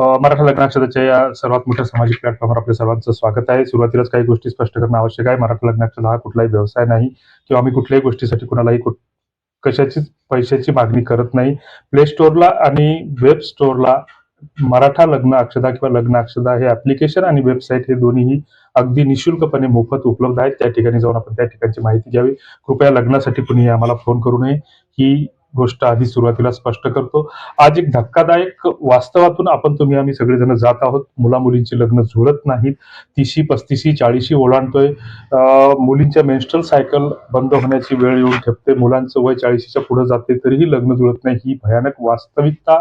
मराठा लग्नाक्षराच्या या सर्वात मोठ्या सामाजिक प्लॅटफॉर्मवर आपल्या सर्वांचं स्वागत आहे. सुरुवातीलाच काही गोष्टी स्पष्ट करणं आवश्यक आहे. मराठा लग्नाक्षता हा कुठलाही व्यवसाय नाही किंवा आम्ही कुठल्याही गोष्टीसाठी कुणालाही कुठ- कशाचीच पैशाची मागणी करत नाही. प्ले स्टोअरला आणि वेब स्टोअरला मराठा लग्न अक्षदा किंवा लग्न अक्षदा हे ऍप्लिकेशन आणि वेबसाईट हे दोन्हीही अगदी निशुल्कपणे मोफत उपलब्ध आहेत. त्या ठिकाणी जाऊन आपण त्या ठिकाणची माहिती घ्यावी. कृपया लग्नासाठी कुणी आम्हाला फोन करू नये. ही गोष्ट आधी सुरुवातीला स्पष्ट करतो. आज एक धक्कादायक वास्तवातून आपण तुम्ही आम्ही सगळेजण जात आहोत. मुला मुलींची लग्न जुळत नाहीत. तीशी पस्तीशी चाळीशी ओलांडतोय. मुलींच्या मेन्स्ट्रल सायकल बंद होण्याची वेळ येऊन ठेपते. मुलांचं वय चाळीशीच्या पुढे जाते तरीही लग्न जुळत नाही. ही भयानक वास्तविकता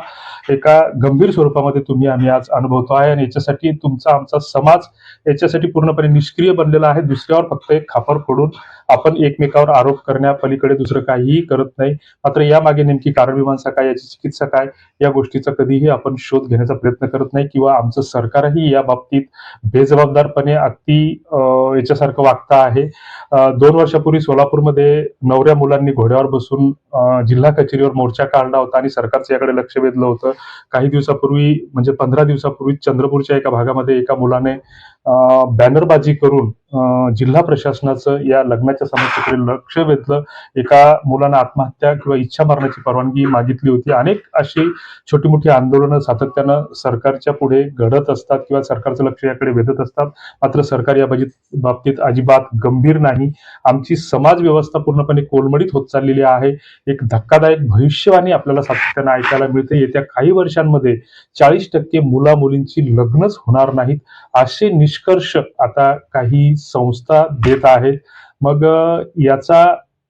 एका गंभीर स्वरूपामध्ये तुम्ही आम्ही आज अनुभवतो आहे आणि याच्यासाठी तुमचा आमचा समाज याच्यासाठी पूर्णपणे निष्क्रिय बनलेला आहे. दुसऱ्यावर फक्त एक खापर फोडून आपण एकमेकावर आरोप करण्यापलीकडे दुसरं काहीही करत नाही. मात्र यामागे नेमकी कारणमीमांसा काय याची चिकित्सा काय या गोष्टीचा कधीही आपण शोध घेण्याचा प्रयत्न करत नाही किंवा आमचं सरकारही या बाबतीत बेजबाबदारपणे अगदी याच्यासारखं वागतं आहे. दोन वर्षापूर्वी सोलापूरमध्ये नवऱ्या मुलांनी घोड्यावर बसून जिल्हा कचेरीवर मोर्चा काढला होता आणि सरकारचं याकडे लक्ष वेधलं होतं. काही दिवसापूर्वी म्हणजे पंधरा दिवसापूर्वी चंद्रपूरच्या एका भागामध्ये एका मुलाने बॅनरबाजी करून जिल्हा प्रशासनाचं या लग्नाच्या समस्येकडे लक्ष वेधलं. एका मुलानं आत्महत्या किंवा इच्छा मारण्याची परवानगी मागितली होती. अनेक अशी छोटी मोठी आंदोलनं सातत्यानं सरकारच्या पुढे घडत असतात किंवा सरकारचं लक्ष याकडे वेधत असतात. मात्र सरकार या बाबतीत बाबतीत अजिबात गंभीर नाही. आमची समाज व्यवस्था पूर्णपणे कोलमडीत होत चाललेली आहे. एक धक्कादायक भविष्यवाणी आपल्याला सातत्यानं ऐकायला मिळते. येत्या काही वर्षांमध्ये चाळीस टक्के मुला मुलींची लग्नच होणार नाहीत. असे निष्कर्ष आता काही संस्था देत आहेत. मग याचा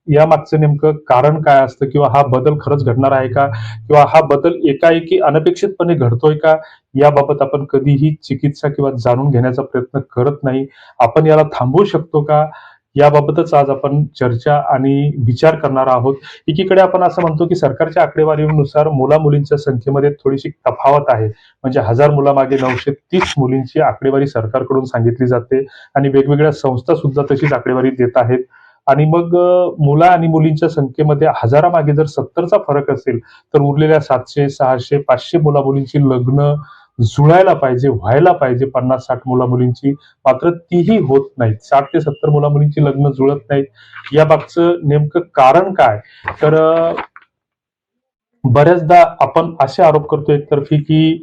या मागचं नेमकं कारण काय असतं? किंवा हा बदल खरंच घडणार आहे का? किंवा हा बदल एकाएकी अनपेक्षितपणे घडतोय का? याबाबत आपण कधीही चिकित्सा किंवा जाणून घेण्याचा प्रयत्न करत नाही. आपण याला थांबवू शकतो का? याबाबतच आज आपण चर्चा आणि विचार करणार आहोत. एकीकडे आपण असं म्हणतो की सरकारच्या आकडेवारीनुसार मुला मुलींच्या संख्येमध्ये थोडीशी तफावत आहे. म्हणजे हजार मुलामागे नऊशे तीस मुलींची आकडेवारी सरकारकडून सांगितली जाते आणि वेगवेगळ्या संस्था सुद्धा तशीच आकडेवारी देत आहेत. आणि मग मुला आणि मुलींच्या संख्येमध्ये हजारामागे जर सत्तरचा फरक असेल तर उरलेल्या सातशे सहाशे पाचशे मुला मुलींची लग्न जुळायला पाहिजे व्हायला पाहिजे पन्नास साठ मुला मुलींची मात्र तीही होत नाहीत. साठ ते सत्तर मुला मुलींची लग्न जुळत नाहीत. या बाबतचं नेमकं कारण काय? तर बऱ्याचदा आपण असे आरोप करतो एकतर्फी की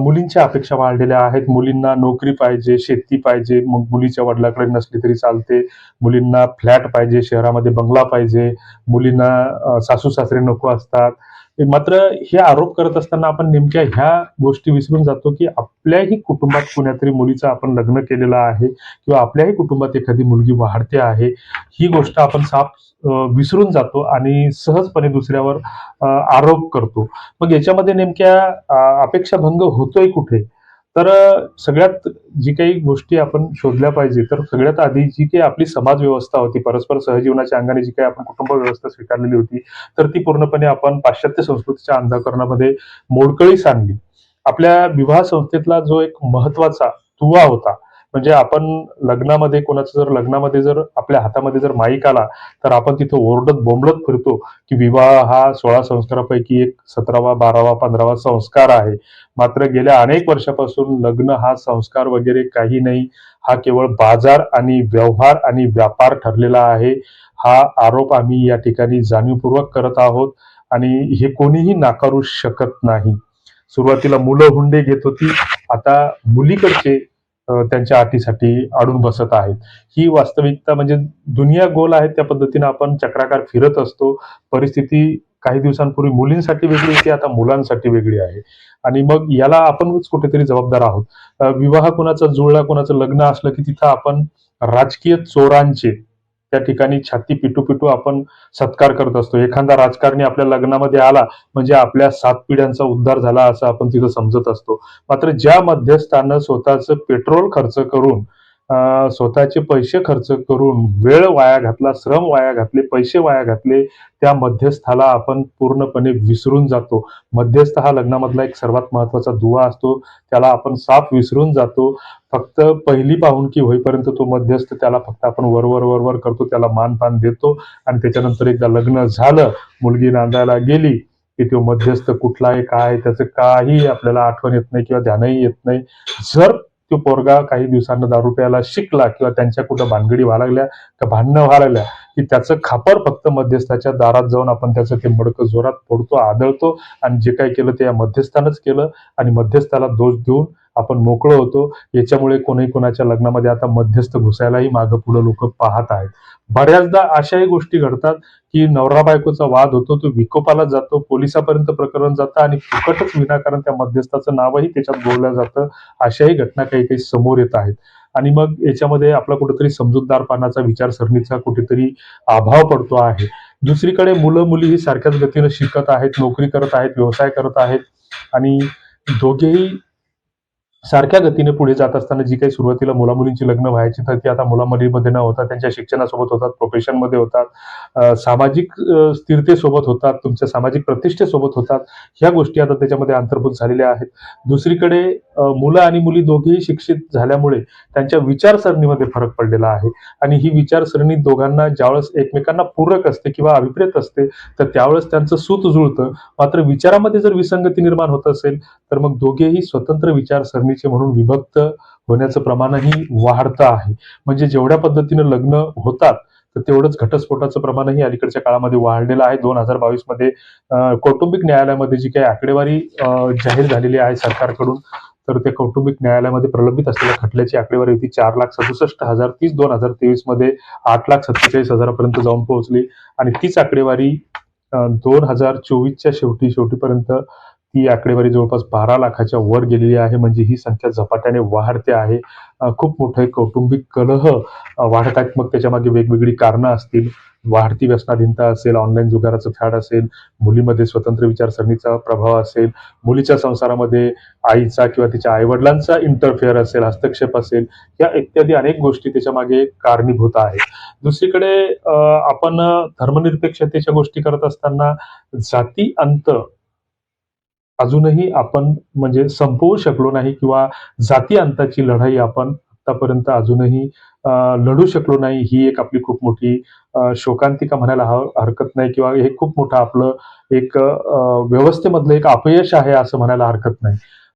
मुलींच्या अपेक्षा वाढलेल्या आहेत. मुलींना नोकरी पाहिजे शेती पाहिजे मग मुलीच्या वडिलाकडे नसली तरी चालते. मुलींना फ्लॅट पाहिजे शहरामध्ये बंगला पाहिजे. मुलींना सासू सासरे नको असतात. मात्र हे आरोप करत असताना आपण नेमक्या ह्या गोष्टी विसरून जातो की आपल्याही कुटुंबात कुण्यातरी मुलीचं आपण लग्न केलेलं आहे किंवा आपल्याही कुटुंबात एखादी मुलगी वाढते आहे ही गोष्ट आपण साफ विसरून जातो आणि सहजपणे दुसऱ्यावर आरोप करतो. मग याच्यामध्ये नेमक्या अ, अपेक्षाभंग होतोय कुठे? तर सगळ्यात जी काही गोष्टी आपण शोधल्या पाहिजे तर सगळ्यात आधी जी काही आपली समाज व्यवस्था होती परस्पर सहजीवनाच्या अंगाने जी काही आपण कुटुंब व्यवस्था स्वीकारलेली होती तर ती पूर्णपणे आपण पाश्चात्य संस्कृतीच्या अंधकरणामध्ये मोडकळीस आणली. आपल्या विवाह संस्थेतला जो एक महत्त्वाचा दुवा होता म्हणजे आपण लग्नामध्ये कोणाचं जर लग्नामध्ये जर आपल्या हातामध्ये जर माईक आला तर आपण तिथं ओरडत बोंबलत फिरतो की विवाह हा सोळा संस्कारापैकी एक सतरावा बारावा पंधरावा संस्कार आहे. मात्र गेल्या अनेक वर्षापासून लग्न हा संस्कार वगैरे काही नाही. हा केवळ बाजार आणि व्यवहार आणि व्यापार ठरलेला आहे. हा आरोप आम्ही या ठिकाणी जाणीवपूर्वक करत आहोत आणि हे कोणीही नाकारू शकत नाही. सुरुवातीला मुलं हुंडे घेत होती. आता मुलीकडचे त्यांच्या अटीसाठी अडून बसत आहेत. ही वास्तविकता म्हणजे दुनिया गोल आहे त्या पद्धतीने आपण चक्राकार फिरत असतो. परिस्थिती काही दिवसांपूर्वी मुलींसाठी वेगळी होती आता मुलांसाठी वेगळी आहे. आणि मग याला आपणच कुठेतरी जबाबदार आहोत. विवाह कोणाचा जुळला कोणाचं लग्न असलं की तिथं आपण राजकीय चोरांचे त्या ठिकाणी छाती पिटू पिटू आपण सत्कार करत असतो. एखादा राजकारणी आपल्या लग्नामध्ये आला म्हणजे आपल्या सात पिढ्यांचा उद्धार झाला असं आपण तिथं समजत असतो. मात्र ज्या मध्यस्थानं स्वतःच पेट्रोल खर्च करून स्वतःचे पैसे खर्च करून वेळ वाया घातला श्रम वाया घातले पैसे वाया घातले त्या मध्यस्थाला आपण पूर्णपणे विसरून जातो. मध्यस्थ हा लग्नामधला एक सर्वात महत्त्वाचा दुवा असतो. त्याला आपण साफ विसरून जातो. फक्त पहिली पाहुणकी होईपर्यंत तो मध्यस्थ त्याला फक्त आपण वरवर वरवर करतो त्याला मानपान देतो आणि त्याच्यानंतर एकदा लग्न झालं मुलगी नांदायला गेली की तो मध्यस्थ कुठला आहे काय आहे, त्याचं काही आपल्याला आठवण येत नाही किंवा ध्यानही येत नाही. जर तो पोरगा काही दिवसांना दारू प्यायला शिकला किंवा त्यांच्या कुठं भानगडी व्हायला लागल्या का भांडणं व्हायला लागल्या की त्याचं खापर फक्त मध्यस्थाच्या दारात जाऊन आपण त्याचं ते मडकं जोरात फोडतो आदळतो आणि जे काही केलं ते या मध्यस्थानच केलं आणि मध्यस्थाला दोष देऊन आपण मोकळं होतो. याच्यामुळे कोणी कोणाच्या लग्नामध्ये आता मध्यस्थ घुसायलाही मागं पुढे लोक पाहत आहेत. बऱ्याचदा अशाही गोष्टी घडतात की नवरा बायकोचा वाद होतो तो विकोपाला जातो पोलिसापर्यंत प्रकरण जातं आणि फुकटच विनाकारण त्या मध्यस्थाचं नावही त्याच्यात बोललं जातं. अशाही घटना काही काही समोर येत आहेत. आणि मग याच्यामध्ये आपला कुठेतरी समजूतदारपणाचा विचारसरणीचा कुठेतरी अभाव पडतो आहे. दुसरीकडे मुलं मुली ही सारख्याच गतीनं शिकत आहेत नोकरी करत आहेत व्यवसाय करत आहेत. आणि दोघेही सारख्या गतीने पुढे जात असताना जी काही सुरुवातीला मुलामुलींची लग्न व्हायची तर ती आता मुलामुलीमध्ये न होता त्यांच्या शिक्षणासोबत होतात प्रोफेशनमध्ये होतात सामाजिक स्थिरतेसोबत होतात तुमच्या सामाजिक प्रतिष्ठेसोबत होतात. ह्या गोष्टी आता त्याच्यामध्ये अंतर्भूत झालेल्या आहेत. दुसरीकडे मुलं आणि मुली दोघेही शिक्षित झाल्यामुळे त्यांच्या विचारसरणीमध्ये फरक पडलेला आहे. आणि ही विचारसरणी दोघांना ज्यावेळेस एकमेकांना पूरक असते किंवा अभिप्रेत असते तर त्यावेळेस त्यांचं सूत जुळतं. मात्र विचारामध्ये जर विसंगती निर्माण होत असेल तर मग दोघेही स्वतंत्र विचारसरणी स्त्रीचे म्हणून विभक्त होण्याचं प्रमाणही वाढतं आहे. म्हणजे जेवढ्या पद्धतीनं लग्न होतात तर तेवढंच घटस्फोटाचं प्रमाणही अलीकडच्या काळामध्ये वाढलेलं आहे. दोन हजार बावीसमध्ये कौटुंबिक न्यायालयामध्ये जी काही आकडेवारी जाहीर झालेली आहे सरकारकडून तर त्या कौटुंबिक न्यायालयामध्ये प्रलंबित असलेल्या खटल्याची आकडेवारी होती. चार लाख सदुसष्ट हजार तीस दोन हजार तेवीसमध्ये आठ लाख सत्तेचाळीस हजारापर्यंत जाऊन पोहोचली. आणि तीच आकडेवारी दोन हजार चोवीसच्या शेवटी शेवटीपर्यंत ही आकडेवारी जवळपास बारा लाखाच्या वर गेलेली आहे. म्हणजे ही संख्या झपाट्याने वाढते आहे. खूप मोठे कौटुंबिक कलह वाढत आहेत मग त्याच्यामागे वेगवेगळी कारणं असतील. वाढती व्यसनाधीनता असेल ऑनलाईन जुगाराचं फॅड असेल मुलीमध्ये स्वतंत्र विचारसरणीचा प्रभाव असेल मुलीच्या संसारामध्ये आईचा किंवा तिच्या आईवडिलांचा इंटरफेअर असेल हस्तक्षेप असेल या इत्यादी अनेक गोष्टी त्याच्यामागे कारणीभूत आहेत. दुसरीकडे आपण धर्मनिरपेक्षतेच्या गोष्टी करत असताना जाती अंत अजूनही आपण म्हणजे संपवू शकलो नाही किंवा जाती अंताची लढाई आपण आतापर्यंत अजूनही लढू शकलो नाही ही एक आपली खूप मोठी शोकांतिका म्हणायला हरकत नाही किंवा हे खूप मोठं आपलं एक व्यवस्थेमधलं एक अपयश आहे असं म्हणायला हरकत नाही.